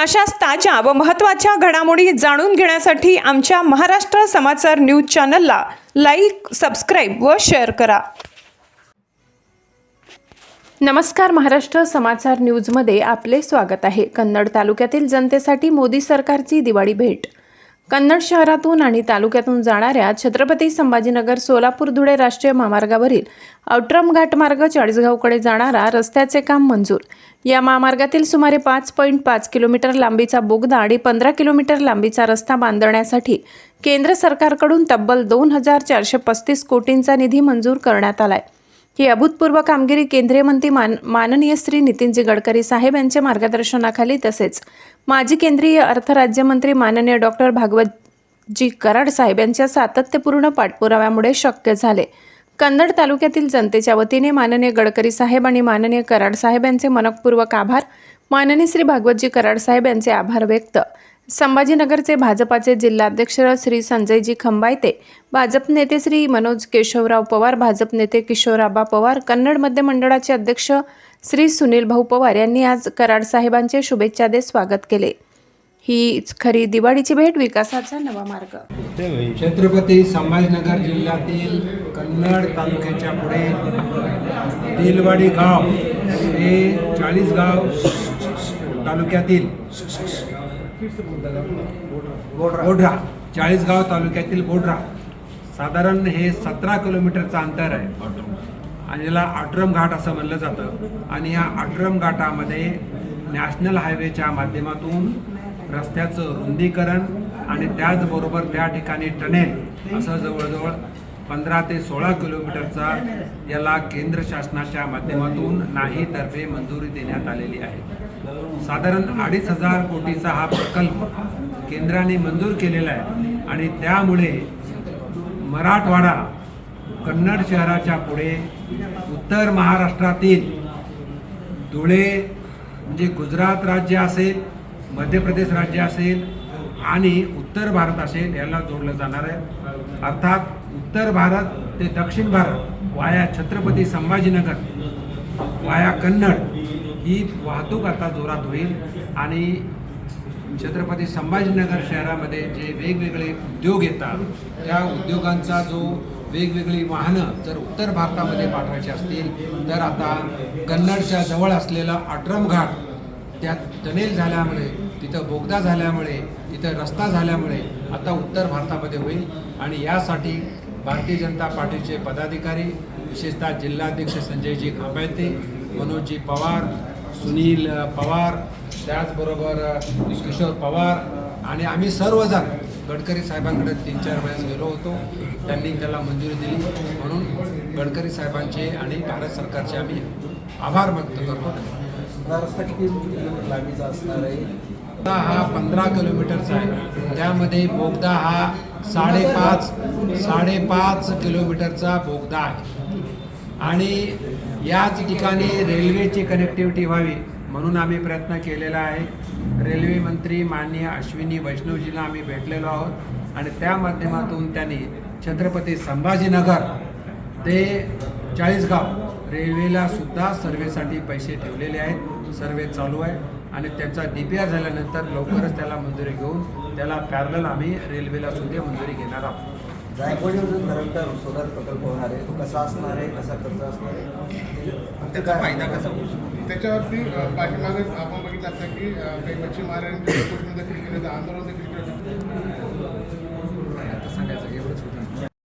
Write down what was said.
अशाच ताज्या व महत्त्वाच्या घडामोडी जाणून घेण्यासाठी आमच्या महाराष्ट्र समाचार न्यूज चॅनलला लाईक सबस्क्राईब व शेअर करा. नमस्कार महाराष्ट्र समाचार न्यूजमध्ये आपले स्वागत आहे. कन्नड तालुक्यातील जनतेसाठी मोदी सरकारची दिवाळी भेट कन्नड शहरातून आणि तालुक्यातून जाणाऱ्या छत्रपती संभाजीनगर सोलापूर धुळे राष्ट्रीय महामार्गावरील औट्रम घाटमार्ग चाळीसगावकडे जाणारा रस्त्याचे काम मंजूर. या महामार्गातील सुमारे पाच पॉईंट पाच किलोमीटर लांबीचा बोगदा आणि पंधरा किलोमीटर लांबीचा रस्ता बांधण्यासाठी केंद्र सरकारकडून तब्बल दोन हजार चारशे पस्तीस कोटींचा निधी मंजूर करण्यात आला आहे ही अभूतपूर्व कामगिरी केंद्रीय मंत्री मान माननीय श्री नितीनजी गडकरी साहेब यांच्या मार्गदर्शनाखाली तसेच माजी केंद्रीय अर्थराज्यमंत्री माननीय डॉक्टर भागवतजी कराड साहेब यांच्या सातत्यपूर्ण पाठपुराव्यामुळे शक्य झाले. कन्नड तालुक्यातील जनतेच्या वतीने माननीय गडकरी साहेब आणि माननीय कराड साहेब यांचे मनपूर्वक आभार. माननीय श्री भागवतजी कराड साहेब यांचे आभार व्यक्त. संभाजीनगरचे भाजपाचे जिल्हाध्यक्ष श्री संजयजी खंबायते भाजप नेते श्री मनोज केशवराव पवार भाजप नेते किशोराबा पवार कन्नड मध्य मंडळाचे अध्यक्ष श्री सुनील भाऊ पवार यांनी आज कराड साहेबांचे शुभेच्छा देत स्वागत केले. हीच खरी दिवाळीची भेट विकासाचा नवा मार्ग. छत्रपती संभाजीनगर जिल्ह्यातील कन्नड तालुक्याच्या पुढे तेलवाडी गाव हे चाळीसगाव तालुक्यातील बोढरा चाळीसगाव तालुक्यातील बोढरा साधारण हे सतरा किलोमीटरचं अंतर आहे. आणि याला आट्रम घाट असं म्हणलं जातं. आणि या आट्रम घाटामध्ये नॅशनल हायवेच्या माध्यमातून रस्त्याचं रुंदीकरण आणि त्याचबरोबर त्या ठिकाणी टनेल असं जवळजवळ पंधरा ते सोळा किलोमीटरचा याला केंद्र शासनाच्या माध्यमातून नाही तर्फे मंजुरी देण्यात आलेली आहे. साधारण अडीच हजार कोटीचा हा प्रकल्प केंद्राने मंजूर केलेला आहे. आणि त्यामुळे मराठवाडा कन्नड शहराच्या पुढे उत्तर महाराष्ट्रातील धुळे म्हणजे गुजरात राज्य असेल मध्य प्रदेश राज्य असेल आणि उत्तर भारत असेल याला जोडलं जाणार आहे. अर्थात उत्तर भारत ते दक्षिण भारत वाया छत्रपती संभाजीनगर वाया कन्नड ही वाहतूक आता जोरात होईल आणि छत्रपती संभाजीनगर शहरामध्ये जे वेगवेगळे उद्योग येतात त्या उद्योगांचा जो वेगवेगळी वाहनं जर उत्तर भारतामध्ये पाठवायची असतील तर आता कन्नडच्या जवळ असलेला आट्रम घाट त्यात टनेल झाल्यामुळे तिथं बोगदा झाल्यामुळे तिथं रस्ता झाल्यामुळे आता उत्तर भारतामध्ये होईल. आणि यासाठी भारतीय जनता पार्टीचे पदाधिकारी विशेषतः जिल्हाध्यक्ष संजयजी खांबायते मनोजजी पवार सुनील पवार त्याचबरोबर किशोर पवार आणि आम्ही सर्वजण गडकरी साहेबांकडे तीन चार वेळेस गेलो होतो. त्यांनी त्याला मंजुरी दिली. म्हणून गडकरी साहेबांचे आणि भारत सरकारचे आम्ही आभार व्यक्त करतो. रस्ता किती किलोमीटर लांबीचा असणार आहे? बोगदा हा पंधरा किलोमीटरचा आहे. त्यामध्ये बोगदा हा साडेपाच साडेपाच किलोमीटरचा बोगदा आहे. आणि याच ठिकाणी रेल्वेची कनेक्टिव्हिटी व्हावी म्हणून आम्ही प्रयत्न केलेला आहे. रेल्वे मंत्री माननीय अश्विनी वैष्णवजींना आम्ही भेटलेलो आहोत आणि त्या माध्यमातून त्यांनी छत्रपती संभाजीनगर ते चाळीसगाव रेल्वेला सुद्धा सर्वेसाठी पैसे ठेवलेले आहेत. सर्वे चालू आहे आणि त्याचा डी पी आर झाल्यानंतर लवकरच त्याला मंजुरी घेऊन त्याला पॅरल आम्ही रेल्वेला सुद्धा मंजुरी घेणार आहोत. जायकवाडीवरून धरणकर सोलार प्रकल्प होणार आहे. तो कसा असणार आहे? कसा खर्च असणार आहे? त्याचा फायदा कसा होऊ शकतो? त्याच्यावरती पाठीमागे आपण बघितलं असतं की काही मच्छीमारांनी देखील केलं आंदोलन देखील केलं सांगायचं एवढंच होतं.